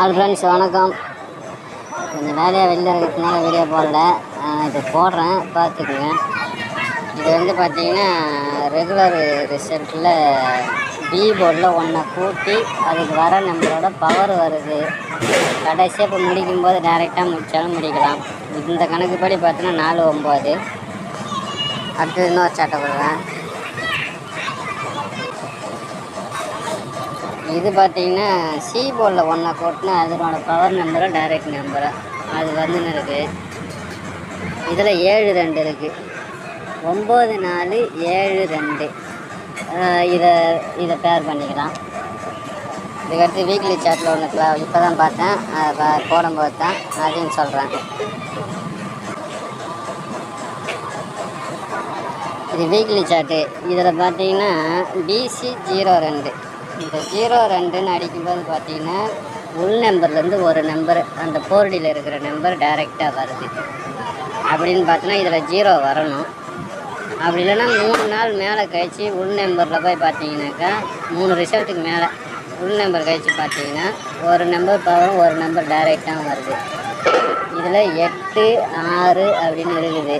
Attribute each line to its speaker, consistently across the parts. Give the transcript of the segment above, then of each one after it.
Speaker 1: All friends வணக்கம். கொஞ்சம் வேலையாக வெளியில் இருக்கிறதுனால வீடியோ போடல. ஆஹ் இப்போ போடுறேன் பார்த்துக்குங்க. இது வந்து பார்த்தீங்கன்னா ரெகுலர் ரிசல்ட்டில் பி போர்டில் ஒன்றை கூட்டி அதுக்கு வர நம்பரோட பவர் வருது. கடைசியாக இப்போ முடிக்கும்போது டேரெக்டாக முடித்தாலும் முடிக்கலாம். இந்த கணக்குப்படி பார்த்தீங்கன்னா நாலு ஒம்பது. அடுத்து இன்னொரு சாட்டை போடுறேன். இது பார்த்தீங்கன்னா சி போர்டில் ஒன்றை கூட்டினா அதனோட பவர் நம்பரும் டைரக்ட் நம்பரும் அது வந்துன்னு இருக்குது இதில் ஏழு ரெண்டு இருக்குது ஒம்பது நாலு ஏழு ரெண்டு. இதை இதை பேர் பண்ணிக்கலாம். இதுக்கடுத்து வீக்லி சாட்டில் ஒன்று இப்போ தான் பார்த்தேன். அதை பா- போடும்போது தான் அதையும் சொல்கிறேன் இது வீக்லி சார்ட்டு இதில் பார்த்தீங்கன்னா பிசி ஜீரோ ரெண்டு. இந்த ஜீரோ ரெண்டுன்னு அடிக்கும்போது பார்த்தீங்கன்னா உள் நம்பர்லேருந்து ஒரு நம்பர் அந்த போர்டில் இருக்கிற நம்பர் டைரெக்டாக வருது. அப்படின்னு பார்த்தோன்னா இதில் ஜீரோ வரணும். அப்படி இல்லைன்னா மூணு நாள் மேலே கழித்து உள் நம்பரில் போய் பார்த்தீங்கன்னாக்கா மூணு ரிசல்ட்டுக்கு மேலே உள் நம்பர் கழித்து பார்த்தீங்கன்னா ஒரு நம்பர் பவரும் ஒரு நம்பர் டைரெக்டாக வருது. இதில் எட்டு ஆறு அப்படின்னு இருக்குது.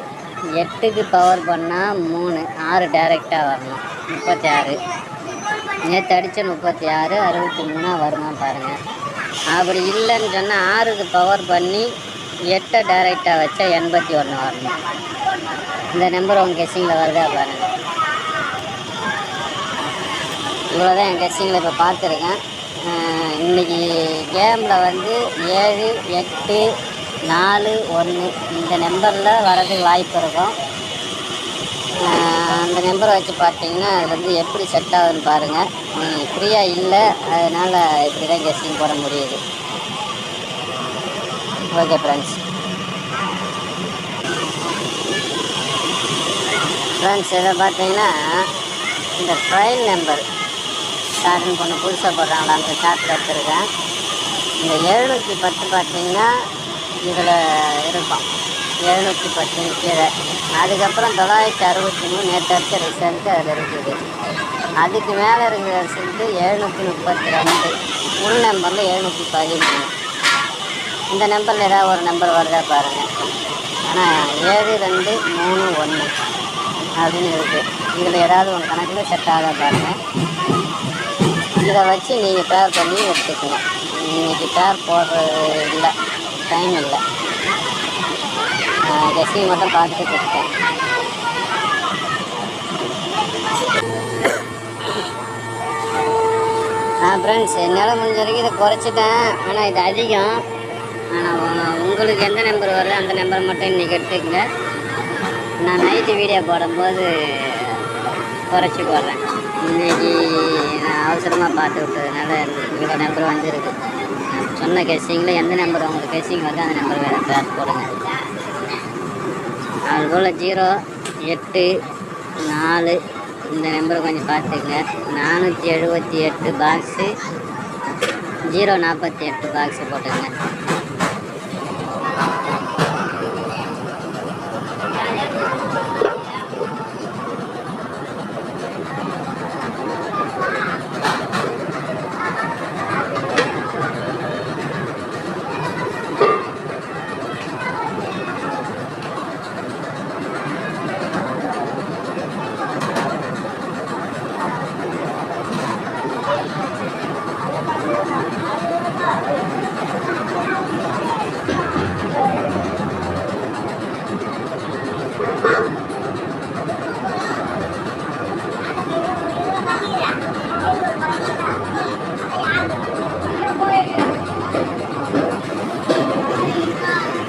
Speaker 1: எட்டுக்கு பவர் பண்ணால் மூணு ஆறு டைரெக்டாக வரணும். முப்பத்தி ஆறு நேற்று அடித்த முப்பத்தி ஆறு அறுபத்தி மூணாக வருமா பாருங்கள் அப்படி இல்லைன்னு சொன்னால் ஆறுக்கு பவர் பண்ணி எட்டை டைரெக்டாக வச்சா எண்பத்தி ஒன்று வரணும். இந்த நம்பர் உங்கள் கெஸ்ஸிங்கில் வருதா பாருங்கள் இவ்வளோ தான் என் கெஸ்ஸிங்கில் இப்போ பார்த்துருக்கேன். இன்றைக்கி கேமில் வந்து ஏழு எட்டு நாலு ஒன்று இந்த நம்பரில் வரதுக்கு வாய்ப்பு இருக்கும். அந்த நம்பரை வச்சு பார்த்தீங்கன்னா அது வந்து எப்படி செட் ஆகுதுன்னு பாருங்கள் ஃப்ரீயாக இல்லை அதனால் இப்படி தான் கெஸ்டிங் போட முடியுது. ஓகே ஃப்ரெண்ட்ஸ் ஃப்ரெண்ட்ஸ் இதை பார்த்தீங்கன்னா இந்த ட்ரையல் நம்பர் ஸ்டார்டிங் பொண்ணு புதுசாக போடுறாங்களா அந்த சார்ட்டில் எடுத்துருக்கேன் இந்த எழுநூற்றி பத்து பார்த்தீங்கன்னா இதில் இருக்கும். எழுநூற்றி பத்து கீழே அதுக்கப்புறம் தொள்ளாயிரத்தி அறுபத்தி மூணு நேற்று அடுத்த ரிசல்ட்டு அதில் இருக்குது. அதுக்கு மேலே இருக்கிற ரிசல்ட்டு எழுநூற்றி முப்பத்தி ரெண்டு. உள் நம்பரில் எழுநூற்றி பதிமூணு. இந்த நம்பரில் ஏதாவது ஒரு நம்பர் வருதா பாருங்கள் ஆனால் ஏழு ரெண்டு மூணு ஒன்று அப்படின்னு இருக்குது இதில் ஏதாவது ஒரு கணக்கில் செட் ஆக பாருங்கள் இதை வச்சு நீங்கள் பேர் பண்ணி எடுத்துக்கணும். இன்றைக்கி பேர் போடுறது இல்லை. டைம் இல்லை. கெஸ்டிங் மட்டும் பார்த்துட்டு கொடுத்தேன் ஃப்ரெண்ட்ஸ் என்னால் முடிஞ்ச வரைக்கும் இதை குறைச்சிட்டேன். ஆனால் இது அதிகம். ஆனால் உங்களுக்கு எந்த நம்பர் வருது அந்த நம்பர் மட்டும் இன்றைக்கி எடுத்துக்கங்க. நான் நைட்டு வீடியோ போடும்போது குறைச்சி போடுறேன். இன்னைக்கு நான் அவசரமாக பார்த்து விட்டதுனால இவ்வளோ நம்பர் வந்துருக்கு. சொன்ன கெஸ்ஸிங்கில் எந்த நம்பர் உங்களுக்கு கெஸ்ஸிங் வருது அந்த நம்பர் வேறு பேர் போடுங்க. அதுபோல் ஜீரோ எட்டு நாலு. இந்த நம்பரை கொஞ்சம் பார்த்துக்குங்க. நானூற்றி எழுபத்தி எட்டு பாக்ஸு ஜீரோ நாற்பத்தி எட்டு பாக்ஸு போட்டுங்க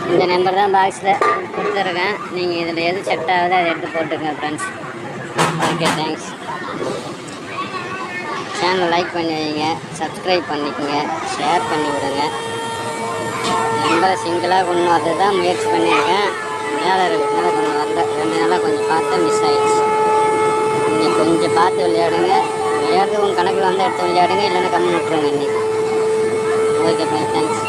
Speaker 1: இந்த நம்பர் தான் பாக்ஸில் கொடுத்துருக்கேன். நீங்கள் இதில் எது செட் ஆகுதோ அதை எடுத்து போட்டுக்கங்க ஃப்ரெண்ட்ஸ் ஓகே தேங்க்ஸ் சேனலை லைக் பண்ணி வைங்க சப்ஸ்கிரைப் பண்ணிக்கோங்க ஷேர் பண்ணி விடுங்க நம்பரை சிங்கிளாக கொண்டு வரது தான் முயற்சி பண்ணியிருக்கேன். மேலே இருக்கிறதுனால கொஞ்சம் வரல ரெண்டு நாளாக கொஞ்சம் பார்த்து மிஸ் ஆகிடுச்சு இன்னைக்கு கொஞ்சம் பார்த்து விளையாடுங்க. விளையாடுறது உங்கள் கணக்கில் வந்து எடுத்து விளையாடுங்க. இல்லைன்னா கம்மி விட்டுருங்க இன்னைக்கு. Okay thanks